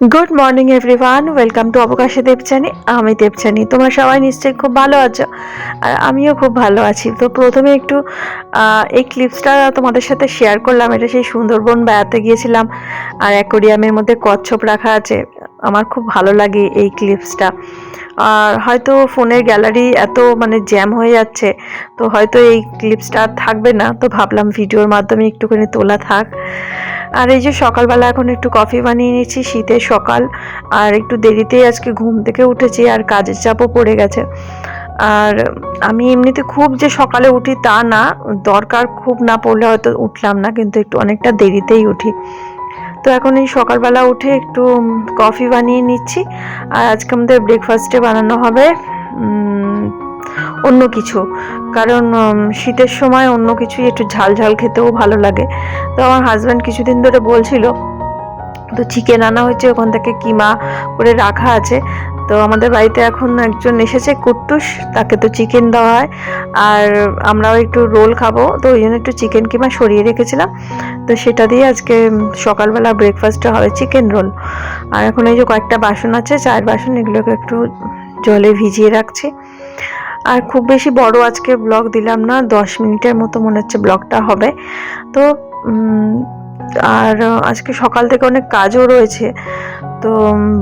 Good morning everyone welcome to অবকাশে Debchani আমি দেবচানি তোমরা সবাই নিশ্চয়ই খুব ভালো আছো। আর আমিও খুব ভালো আছি। তো প্রথমে একটু এই ক্লিপসটা তোমাদের সাথে শেয়ার করলাম। এটা সেই সুন্দরবন বেড়াতে গিয়েছিলাম। আর অ্যাকোরিয়ামের মধ্যে কচ্ছপ রাখা আছে। আমার খুব ভালো লাগে এই ক্লিপসটা আর হয়তো ফোনের গ্যালারি এত মানে জ্যাম হয়ে যাচ্ছে। তো হয়তো এই ক্লিপসটা থাকবে না। তো ভাবলাম ভিডিওর মাধ্যমে একটুখানি তোলা থাক। আর এই যে সকালবেলা এখন একটু কফি বানিয়ে নিয়েছি, শীতের সকাল, আর একটু দেরিতেই আজকে ঘুম থেকে উঠেছি আর কাজের চাপও পড়ে গেছে। আর আমি এমনিতে খুব যে সকালে উঠি তা না, দরকার খুব না পড়লে হয়তো উঠলাম না, কিন্তু একটু অনেকটা দেরিতেই উঠি। তো এখন এই সকালবেলা উঠে একটু কফি বানিয়ে নিচ্ছি, আর আজকে আমাদের ব্রেকফাস্টে বানানো হবে অন্য কিছু। কারণ শীতের সময় অন্য কিছুই একটু ঝাল ঝাল খেতেও ভালো লাগে। তো আমার হাজব্যান্ড কিছুদিন ধরে বলছিল, তো চিকেন আনা হয়েছে, ওখান থেকে কিমা করে রাখা আছে। তো আমাদের বাড়িতে এখন একজন এসেছে কুট্টুস তাকে তো চিকেন দেওয়া হয়। আর আমরাও একটু রোল খাব, তো ওই জন্য একটু চিকেন কিমা সরিয়ে রেখেছিলাম। তো সেটা দিয়ে আজকে সকালবেলা ব্রেকফাস্টটা হবে চিকেন রোল আর এখন এই যে কয়েকটা বাসন আছে চায়ের বাসন, এগুলোকে একটু জলে ভিজিয়ে রাখছি। আর খুব বেশি বড় আজকে ব্লগ দিলাম না, দশ মিনিটের মতো মনে হচ্ছে ব্লগটা হবে। তো আর আজকে সকাল থেকে অনেক কাজও রয়েছে। তো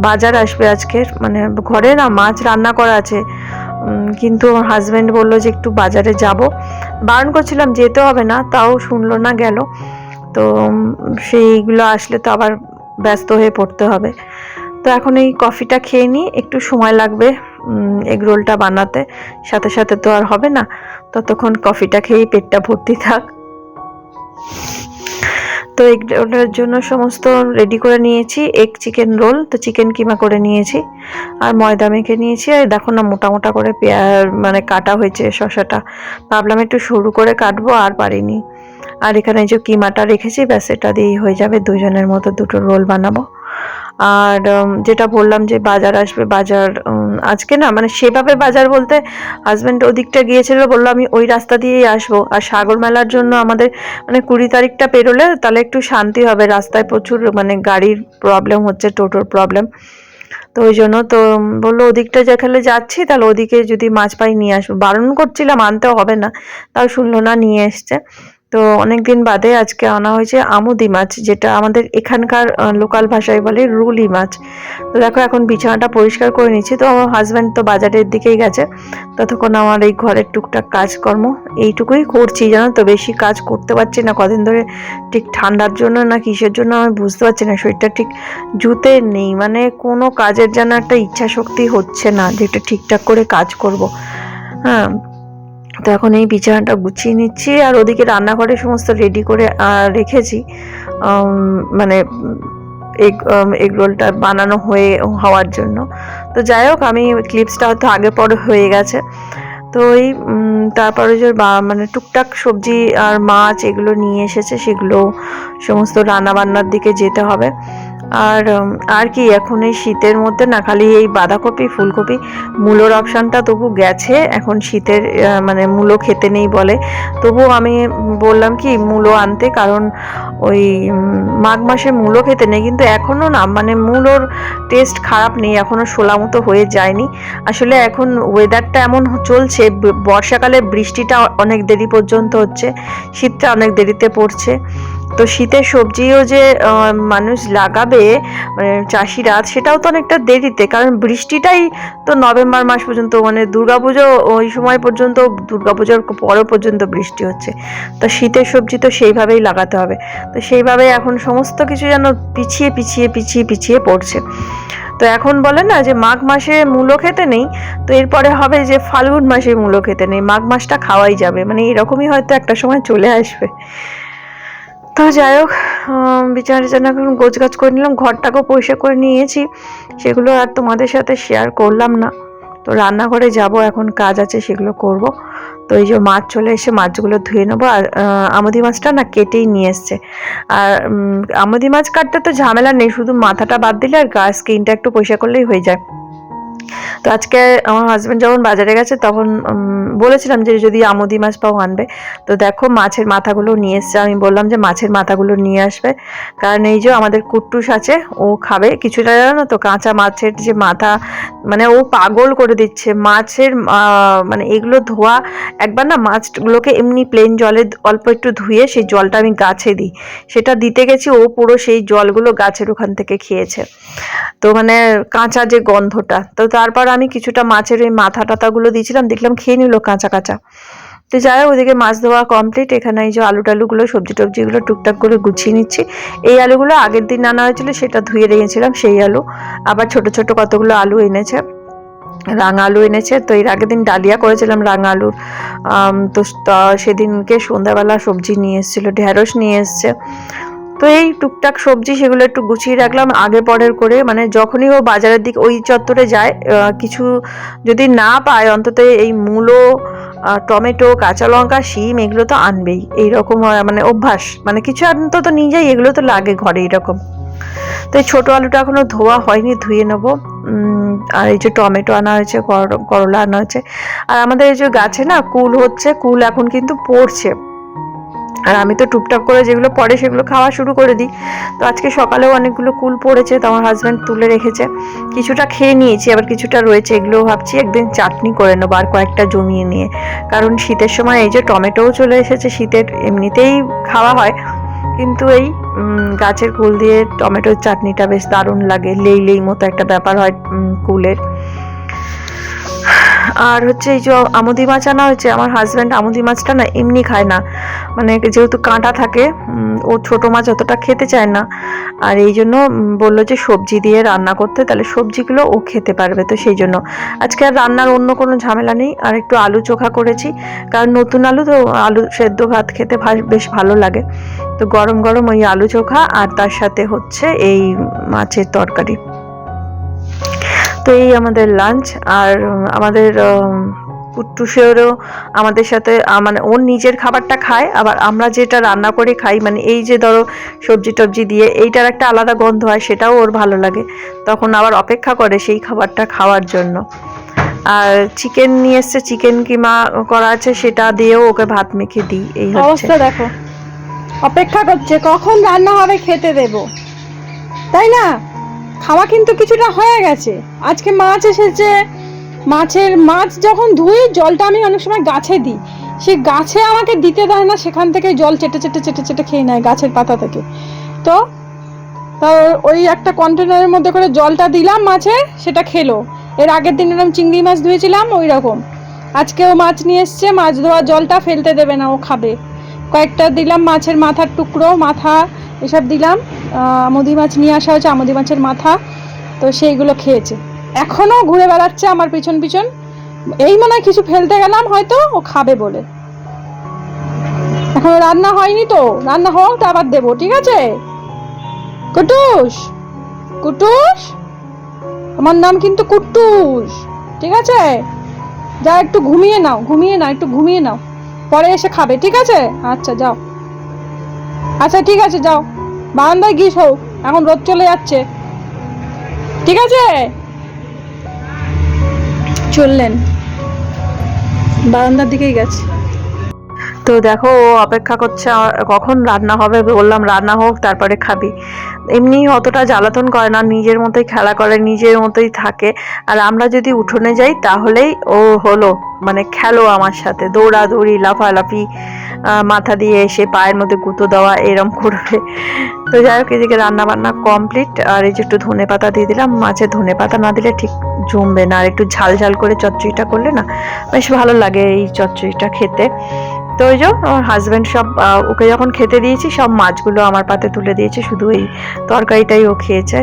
বাজার আসবে আজকে মানে ঘরে না মাছ রান্না করা আছে। কিন্তু আমার হাজব্যান্ড বলল যে একটু বাজারে যাব। বারণ করছিলাম যেতে হবে না, তাও শুনলো না গেল। তো সেইগুলো আসলে তো আবার ব্যস্ত হয়ে পড়তে হবে। তো এখন এই কফিটা খেয়ে নিই, একটু সময় লাগবে এগ রোলটা বানাতে। সাথে সাথে তো আর হবে না, ততক্ষণ কফিটা খেয়েই পেটটা ভর্তি থাক। তো এগ রোলের জন্য সমস্ত রেডি করে নিয়েছি এগ চিকেন রোল তো চিকেন কিমা করে নিয়েছি, আর ময়দা মেখে নিয়েছি, আর দেখো না মোটা মোটা করে পেঁয়াজ মানে কাটা হয়েছে শশাটা ভাবলাম একটু সরু করে কাটবো, আর পারিনি। আর এখানে যে কিমাটা রেখেছি, ব্যাস এটা দিয়েই হয়ে যাবে, দুজনের মতো দুটো রোল বানাবো। আর যেটা বললাম যে বাজার আসবে, বাজার আজকে না মানে সেভাবে বাজার বলতে হাজব্যান্ড ওদিকটা গিয়েছিল, বলল আমি ওই রাস্তা দিয়েই আসব। আর সাগর মেলার জন্য আমাদের মানে কুড়ি তারিখটা পেরোলে তাহলে একটু শান্তি হবে, রাস্তায় প্রচুর মানে গাড়ির প্রবলেম হচ্ছে, টোটোর প্রবলেম তো ওই জন্য তো বলল ওদিকটা যেখানে যাচ্ছি, তাহলে ওদিকে যদি মাছ পাই নিয়ে আসব। বারণ করছিলাম, আনতেও হবে না, তাও শুনলো না, নিয়ে এসছে। তো অনেক দিন বাদে আজকে আনা হয়েছে আমুদি মাছ, যেটা আমাদের এখানকার লোকাল ভাষায় বলে রুলি মাছ। তো দেখো, এখন বিছানাটা পরিষ্কার করে নিচ্ছি। তো আমার হাজব্যান্ড তো বাজারের দিকেই গেছে। ততক্ষণ আমার এই ঘরের টুকটাক কাজকর্ম এইটুকুই করছি, জানো তো? বেশি কাজ করতে পারছি না। কদিন ধরে ঠিক ঠান্ডার জন্য না কিসের জন্য আমি বুঝতে পারছি না। শরীরটা ঠিক জুতে নেই। মানে কোনো কাজের যেন একটা ইচ্ছা শক্তি হচ্ছে না যেটা ঠিকঠাক করে কাজ করব। হ্যাঁ তো এখন এই বিছানাটা গুছিয়ে নিচ্ছি আর ওদিকে রান্নাঘরে সমস্ত রেডি করে রেখেছি। মানে এগ এগ রোলটা বানানো হয়ে, হওয়ার জন্য। তো যাই হোক, আমি ক্লিপসটা হয়তো আগে পরে হয়ে গেছে। তো ওই তারপরে যে মানে টুকটাক সবজি আর মাছ এগুলো নিয়ে এসেছে, সেগুলো সমস্ত রান্না বান্নার দিকে যেতে হবে। আর আর কি, এখন এই শীতের মধ্যে না, খালি এই বাঁধাকপি, ফুলকপি, মূলোর অপশানটা তবু গেছে। এখন শীতের মানে মূলো খেতে নেই বলে। তবু আমি বললাম কি, মূলো আনতে, কারণ ওই মাঘ মাসে মূলো খেতে নেই, কিন্তু এখনও না মানে মূলোর টেস্ট খারাপ নেই, এখনও শোলা মতো হয়ে যায়নি। আসলে এখন ওয়েদারটা এমন চলছে বর্ষাকালে বৃষ্টিটা অনেক দেরি পর্যন্ত হচ্ছে, শীতটা অনেক দেরিতে পড়ছে। তো শীতের সবজিও যে মানুষ লাগাবে মানে চাষিরা, সেটাও তো অনেকটা দেরিতে। কারণ বৃষ্টিটাই তো নভেম্বর মাস পর্যন্ত মানে দুর্গাপুজো ওই সময় পর্যন্ত, দুর্গাপুজোর পরও পর্যন্ত বৃষ্টি হচ্ছে। তো শীতের সবজি তো সেইভাবেই লাগাতে হবে। তো সেইভাবে এখন সমস্ত কিছু যেন পিছিয়ে পিছিয়ে পিছিয়ে পিছিয়ে পড়ছে। তো এখন বলে না যে, মাঘ মাসে মূলো খেতে নেই, তো এরপরে হবে যে, ফাল্গুন মাসে মূলো খেতে নেই। মাঘ মাসটা খাওয়াই যাবে। মানে এরকমই হয়তো একটা সময় চলে আসবে। তো যাই হোক বিছানা টিছানা এখন গোছ গাছ করে নিলাম, ঘরটাকেও পরিষ্কার করে নিয়েছি। সেগুলো আর তোমাদের সাথে শেয়ার করলাম না। তো রান্নাঘরে যাব, এখন কাজ আছে, সেগুলো করব। তো এই যে মাছ চলে এসে মাছগুলো ধুয়ে নেব। আর আমুদি মাছটা না কেটেই নিয়ে এসছে। আর আমুদি মাছ কাটতে তো ঝামেলা নেই, শুধু মাথাটা বাদ দিলে আর গা স্কিনটা একটু পরিষ্কার করলেই হয়ে যায়। তো আজকে আমার হাজব্যান্ড যখন বাজারে গেছে, তখন বলেছিলাম যে যদি আমুদি মাছ পাও আনবে। তো দেখো মাছের মাথাগুলো নিয়ে এসছে। আমি বললাম যে মাছের মাথাগুলো নিয়ে আসবে। কারণ এই যে আমাদের কুট্টুস আছে, ও খাবে কিছুটা, জানো তো? কাঁচা মাছের যে মাথা মানে ও পাগল করে দিচ্ছে। মাছের মানে এগুলো ধোয়া, একবার না মাছগুলোকে এমনি প্লেন জলে অল্প একটু ধুয়ে সেই জলটা আমি গাছে দিই। সেটা দিতে গেছি, ও পুরো সেই জলগুলো গাছের ওখান থেকে খেয়েছে। তো মানে কাঁচা যে গন্ধটা, তো তারপর আমি কিছুটা মাছের ওই মাথা টাথাগুলো দিয়েছিলাম, দেখলাম খেয়ে নিল কাঁচা কাঁচা। তো যাই হোক, ওদিকে মাছ ধোয়া কমপ্লিট এখানে এই যে আলু টালুগুলো সবজি টবজিগুলো টুকটাক করে গুছিয়ে নিচ্ছি। এই আলুগুলো আগের দিন আনা হয়েছিল, সেটা ধুয়ে রেখেছিলাম, সেই আলু। আবার ছোট ছোট কতগুলো আলু এনেছে, রাঙা আলু এনেছে, তো এর আগের দিন ডালিয়া করেছিলাম, রাঙা আলুর। তো সেদিনকে সন্ধ্যাবেলা সবজি নিয়ে এসেছিল, ঢেঁড়স নিয়ে এসছে। তো এই টুকটাক সবজি সেগুলো একটু গুছিয়ে রাখলাম, আগে পরের করে। মানে যখনই ও বাজারের দিক, ওই চত্বরে যায় কিছু যদি না পায়, অন্তত এই মূলো টমেটো, কাঁচা লঙ্কা, শিম, এগুলো তো আনবেই। এইরকম মানে অভ্যাস। মানে কিছু অন্তত নিয়ে যাই, এগুলো তো লাগে ঘরে এরকম। তো এই ছোটো আলুটা এখনও ধোয়া হয়নি, ধুয়ে নেব। আর এই যে টমেটো আনা হয়েছে, কর- করলা আনা হয়েছে। আর আমাদের এই যে গাছে না, কুল হচ্ছে, কুল এখন কিন্তু পড়ছে। আর আমি তো টুপটাপ করে যেগুলো পড়ে সেগুলো খাওয়া শুরু করে দিই। তো আজকে সকালেও অনেকগুলো কুল পড়েছে, তো আমার হাজব্যান্ড তুলে রেখেছে। কিছুটা খেয়ে নিয়েছি, আবার কিছুটা রয়েছে এগুলো ভাবছি একদিন চাটনি করে নেব আর কয়েকটা জমিয়ে নিয়ে। কারণ শীতের সময় এই যে টমেটোও চলে এসেছে, শীতের এমনিতেই খাওয়া হয়। কিন্তু এই গাছের কুল দিয়ে টমেটোর চাটনিটা বেশ দারুণ লাগে, লেই লেই মতো একটা ব্যাপার হয় কুলের। আর হচ্ছে এই যে আমুদি মাছ আনা হয়েছে, আমার হাজব্যান্ড আমুদি মাছটা না এমনি খায় না। মানে যেহেতু কাঁটা থাকে ও ছোট মাছ অতটা খেতে চায় না। আর এই জন্য বলল যে সবজি দিয়ে রান্না করতে, তাহলে সবজিগুলো ও খেতে পারবে তো সেই জন্য। আজকে আর রান্নার অন্য কোনো ঝামেলা নেই, আর একটু আলু চোখা করেছি। কারণ নতুন আলু তো, আলু সেদ্ধ ভাত খেতে বেশ ভালো লাগে। তো গরম গরম ওই আলু চোখা আর তার সাথে হচ্ছে এই মাছের তরকারি। তো এই আমাদের লাঞ্চ আর আমাদের পুট্টুসেরও আমাদের সাথে মানে ওর নিজের খাবারটা খায়, আবার আমরা যেটা রান্না করে খাই মানে এই যে ধরো সবজি টবজি দিয়ে, এইটার একটা আলাদা গন্ধ হয়, সেটাও ওর ভালো লাগে। তখন আবার অপেক্ষা করে সেই খাবারটা খাওয়ার জন্য। আর চিকেন নিয়ে এসছে চিকেন কিমা করা আছে, সেটা দিয়েও ওকে ভাত মেখে দিই, এই অবস্থা দেখো। অপেক্ষা করছে, কখন রান্না হবে খেতে দেব। তাই না? খাওয়া কিন্তু কিছুটা হয়ে গেছে। আজকে মাছ এসেছে। মাছের মাছ যখন ধুই, জলটা আমি অনেক সময় গাছে দিই। সে গাছে আমাকে দিতে দেয় না, সেখান থেকে জল চেটে চেটে চেটে চেটে খেয়ে নেয় গাছের পাতা থেকে। তো ওই একটা কন্টেনারের মধ্যে করে জলটা দিলাম মাছের, সেটা খেলো। এর আগের দিন এরকম চিংড়ি মাছ ধুয়েছিলাম, ওই রকম। আজকেও মাছ নিয়ে এসছে, মাছ ধোয়া জলটা ফেলতে দেবে না, ও খাবে। কয়েকটা দিলাম মাছের মাথার টুকরো, মাথা এসব দিলাম। আমুদি মাছ নিয়ে আসা হয়েছে, আমুদি মাছের মাথা। তো সেইগুলো খেয়েছে। এখনও ঘুরে বেড়াচ্ছে আমার পিছন পিছন। এই মনে হয় কিছু ফেলতে গেলাম, হয়তো ও খাবে বলে। এখনও রান্না হয়নি তো। রান্না হোক, তা আবার দেবো, ঠিক আছে? কুটুস? কুটুস? আমার নাম কিন্তু কুট্টুস ঠিক আছে? যা একটু ঘুমিয়ে নাও ঘুমিয়ে নাও, একটু ঘুমিয়ে নাও। পরে এসে খাবে, ঠিক আছে? আচ্ছা যাও। আচ্ছা ঠিক আছে যাও। বারান্দায় গিয়ে শো এখন রোদ চলে যাচ্ছে। ঠিক আছে? চললেন। বারান্দার দিকেই গেছে। তো দেখো ও অপেক্ষা করছে কখন রান্না হবে? বললাম রান্না হোক তারপরে খাবি। এমনি অতটা জ্বালাতন করে না, নিজের মতোই খেলা করে, নিজের মতোই থাকে। আর আমরা যদি উঠোনে যাই, তাহলেই ও হলো মানে খেলো আমার সাথে। দৌড়াদৌড়ি, লাফালাফি মাথা দিয়ে এসে পায়ের মধ্যে গুঁতো দেওয়া, এরম করবে তো যাই হোক, এদিকে রান্না বান্না কমপ্লিট আর এই যে একটু ধনে পাতা দিয়ে দিলাম। মাছে ধনে পাতা না দিলে ঠিক জমবে না। আর একটু ঝাল ঝাল করে চচ্চড়িটা করলে না, বেশ ভালো লাগে এই চচ্চড়িটা খেতে। তো ওই যে আমার হাজব্যান্ড সব ওকে যখন খেতে দিয়েছি সব মাছগুলো আমার পাতে তুলে দিয়েছে শুধু এই তরকারিটাই ও খেয়েছে।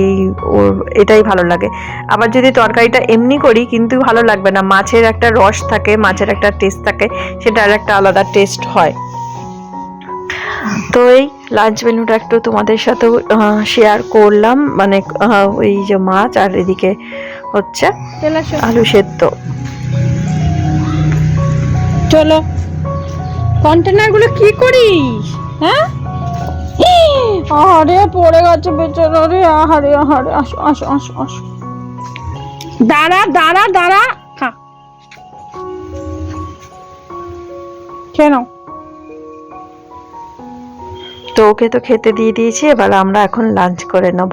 এই ওর এটাই ভালো লাগে। আবার যদি তরকারিটা এমনি করি কিন্তু ভালো লাগবে না। মাছের একটা রস থাকে মাছের একটা টেস্ট থাকে সেটার একটা আলাদা টেস্ট হয়। তো এই লাঞ্চ মেনুটা একটু তোমাদের সাথেও শেয়ার করলাম। মানে ওই যে মাছ আর এদিকে হচ্ছে আলু সেদ্ধ। চলো। কন্টেনারগুলো কি করিস? হ্যাঁ? আহারে পড়ে গেছে বেচারা রে আহারে আহারে আসো আসো আসো আসো। দাঁড়া দাঁড়া দাঁড়া। খা। কেন তো ওকে তো খেতে দিয়ে দিয়েছি এবার আমরা এখন লাঞ্চ করে নেব।